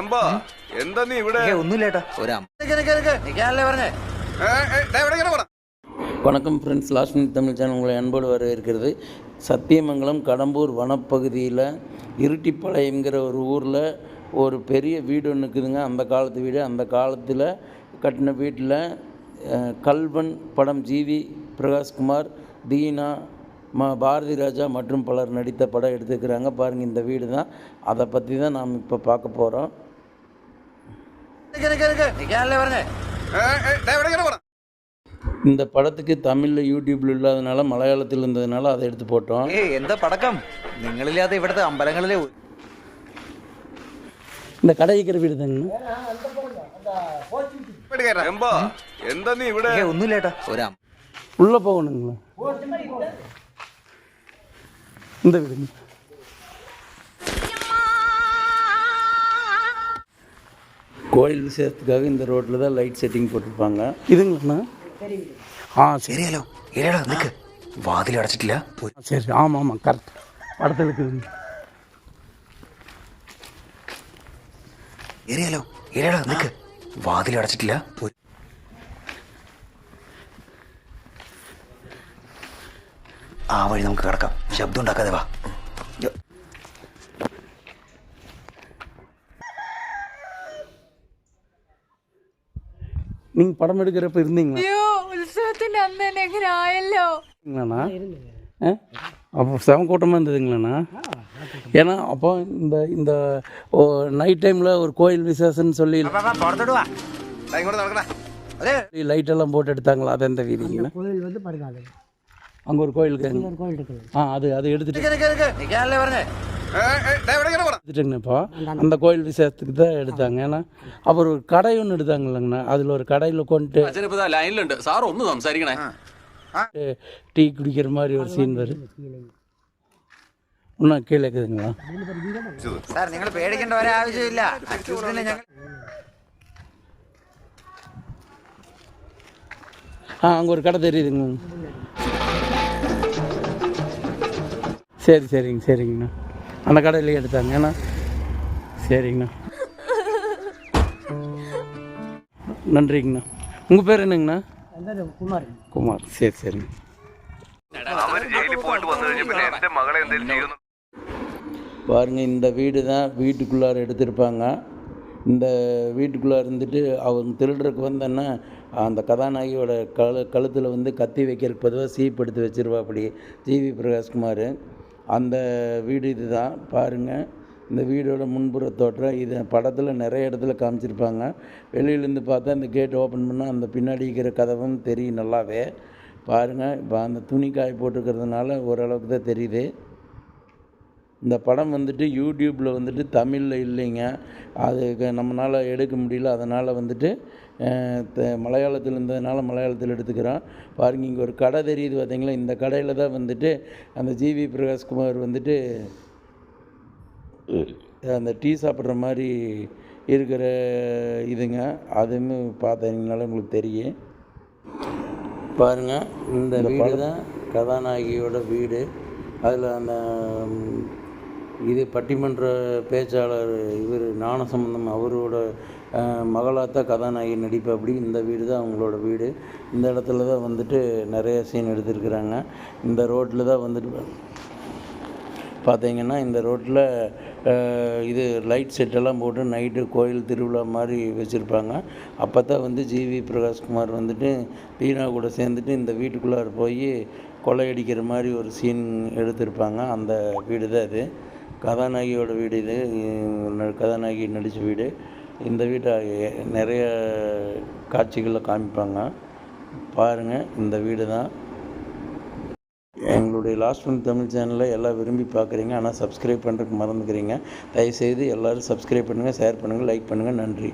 എമ്പോ എന്താ നീ ഇവിടെ ഒന്നുമില്ല ഏട്ടാ ഒരു നിൽക്കാനല്ലേ പറഞ്ഞേ ഏ, ഏ, ദേ ഇവിടെ ഇങ്ങനെ പറ. வணக்கம் friends last minute Tamil channel உங்களை அன்போடு வரவேற்கிறது சத்தியமங்கலம் கடம்பூர் வனப்பகுதியில் இருட்டிப்பாளையங்கிற ஒரு ஊரில் ஒரு பெரிய வீடு ஒன்று இருக்குதுங்க அந்த காலத்து வீடு அந்த காலத்தில் கட்டின வீட்டில் அஹ், கல்வன் படம் ஜிவி பிரகாஷ்குமார் தீனா ம பாரதி ராஜா மற்றும் பலர் நடித்த படம் எடுத்துக்கிறாங்க பாருங்கள் இந்த வீடு தான் அதை பற்றி தான் நாம் இப்போ பார்க்க போகிறோம் നിൽക്കാനല്ലേ പറഞ്ഞേ ഏ, ഏ, ദേ ഇവിടെ ഇങ്ങനെ പറ. இந்த படத்துக்கு தமிழில் யூடியூப்பில் இல்லாதனால மலையாளத்தில் இருந்ததுனால அதை எடுத்து போட்டோம் ഏയ് എന്താ പടക്കം നിങ്ങളില്ലാതെ ഇവിടുത്തെ അമ്പലങ്ങളിലെ ഒരു- இந்த கடை இருக்கிற வீடு தாங்கண்ணா ഇവിടെ കേറാം. എമ്പോ എന്താ നീ ഇവിടെ ഏയ് ഒന്നുമില്ല ഏട്ടാ ഒരു അമ്പ- உள்ளே போகணுங்களா இந்த வீடு. கோயில் விசேஷத்துக்காக இந்த ரோட்டில் தான் லைட் செட்டிங் போட்டிருப்பாங்க. இதுங்கண்ணா ஆ சரி. ஹலோ. இல்லைடா நிற்கு வாதில் போய். சரி ஆமாம் ஆமாம் கரெக்ட் படத்தில் இருக்குது ஏரியாலோ ஏரியாலோ நிற்கு வாதில் போய். ആ വഴി നമുക്ക് കിടക്കാം ശബ്ദം ഉണ്ടാക്കാതെ വാ യ്യോ. நீங்கள் படம் எடுக்கிறப்ப இருந்தீங்களா അയ്യോ ഉത്സവത്തിന്റെ അന്ന് തന്നെ എങ്ങനെ ആയല്ലോ இருந்தீங்களாண்ணா ஆ அப்போ செவன் கூட்டமாக இருந்ததுங்களாண்ணா ஏன்னா அப்போ இந்த இந்த ஓ நைட் டைமில் ஒரு கோயில் விசேஷம்னு சொல்லி ദാ ഇങ്ങോട്ട് നടക്കണേ അതെ லைட் எல்லாம் போட்டு எடுத்தாங்களா அது எந்த வீதிங்கண்ணா கோயில் வந்து பாருங்க அது அங்கே ஒரு கோயிலுக்கு ஒரு கோயில் இருக்குது ஆ அது அது எடுத்துட்டு നിൽക്കാനല്ലേ പറഞ്ഞേ ഏ, ഏ, ദേ ഇവിടെ ഇങ്ങനെ പറ. எடுத்துட்டுங்கண்ணா அந்த கோயில் விசேஷத்துக்கு தான் எடுத்தாங்க ஏன்னா அப்புறம் ஒரு கடை ஒன்று எடுத்தாங்கல்லங்கண்ணா அதில் ஒரு கடையில் கொண்டு അച്ഛനിപ്പോ ദാ ലൈനിലുണ്ട് സാർ ഒന്ന് സംസാരിക്കണേ டீ குடிக்கிற மாதிரி ஒரு சீன் வரும் இன்னும் கீழே இருக்குதுங்களா സാർ നിങ്ങൾ പേടിക്കേണ്ട ഒരു ആവശ്യമില്ല അക്യൂസിനെ ഞങ്ങൾ ஆ அங்கே ஒரு கடை தெரியுதுங்க சரி சரிங்க சரிங்கண்ணா அந்த கடையிலே எடுத்தாங்க ஏன்னா சரிங்கண்ணா நன்றிங்கண்ணா உங்கள் பேர் என்னங்கண்ணா அந்த குமார் குமார் சரி சரிங்க അവര് ജയിലിൽ പോയിട്ട് വന്നു കഴിഞ്ഞ പിന്നെ എന്റെ മകളെ എന്തെങ്കിലും ചെയ്യുന്നു பாருங்க இந்த வீடு தான் வீட்டுக்குள்ளார எடுத்திருப்பாங்க இந்த வீட்டுக்குள்ளார இருந்துட்டு அவங்க திருடுறதுக்கு வந்தோன்னா அந்த கதாநாயகியோட கழு கழுத்தில் வந்து கத்தி வைக்கிறதுக்கு பொதுவாக சீப் எடுத்து வச்சிருவா அப்படி ஜிவி பிரகாஷ்குமார் அந்த வீடு இது தான் பாருங்கள் இந்த வீடோட முன்புற தோற்றம். இது படத்தில் நிறைய இடத்துல காமிச்சிருப்பாங்க. வெளியிலேருந்து பார்த்தா இந்த கேட் ஓப்பன் பண்ணால் அந்த பின்னாடி இருக்கிற கதவும் தெரியும் நல்லாவே. பாருங்கள் இப்போ அந்த துணி காய போட்டுருக்கிறதுனால ஓரளவுக்கு தான் தெரியுது. இந்த படம் வந்துட்டு யூடியூப்பில் வந்துட்டு தமிழில் இல்லைங்க. அதுக்கு நம்மளால் எடுக்க முடியல. அதனால் வந்துட்டு மலையாளத்தில் இருந்ததுனால மலையாளத்தில் எடுத்துக்கிறோம். பாருங்க இங்கே ஒரு கடை தெரியுது பார்த்தீங்களா இந்த கடையில் தான் வந்துட்டு அந்த ஜிவி பிரகாஷ்குமார் வந்துட்டு அந்த டீ சாப்பிட்ற மாதிரி இருக்கிற இதுங்க. அதுவுமே பார்த்தீங்கனால உங்களுக்கு தெரியும். பாருங்கள் இந்த வீடு தான் கதாநாயகியோட வீடு. அதில் அந்த இது பட்டிமன்ற பேச்சாளர் இவர் ஞானசம்பந்தம் அவரோட மகளாத்தான் கதாநாயகி நடிப்பு அப்படி. இந்த வீடு தான் அவங்களோட வீடு. இந்த இடத்துல தான் வந்துட்டு நிறைய சீன் எடுத்திருக்கிறாங்க. இந்த ரோட்டில் தான் வந்துட்டு பார்த்தீங்கன்னா இந்த ரோட்டில் இது லைட் செட்டெல்லாம் போட்டு நைட்டு கோயில் திருவிழா மாதிரி வச்சுருப்பாங்க. அப்போ தான் வந்து ஜிவி பிரகாஷ்குமார் வந்துட்டு தீனா கூட சேர்ந்துட்டு இந்த வீட்டுக்குள்ளார போய் கொள்ளையடிக்கிற மாதிரி ஒரு சீன் எடுத்திருப்பாங்க. அந்த வீடு தான் இது. கதாநாயகியோட வீடு இது. கதாநாயகி நடித்த வீடு. இந்த வீட்டை நிறைய காட்சிகளில் காமிப்பாங்க. பாருங்கள் இந்த வீடு தான். எங்களுடைய லாஸ்ட் ஒன் தமிழ் சேனலில் எல்லாம் விரும்பி பார்க்குறீங்க. ஆனால் சப்ஸ்கிரைப் பண்ணுறதுக்கு மறந்துக்கிறீங்க. தயவுசெய்து எல்லோரும் சப்ஸ்கிரைப் பண்ணுங்கள் ஷேர் பண்ணுங்கள் லைக் பண்ணுங்கள் நன்றி.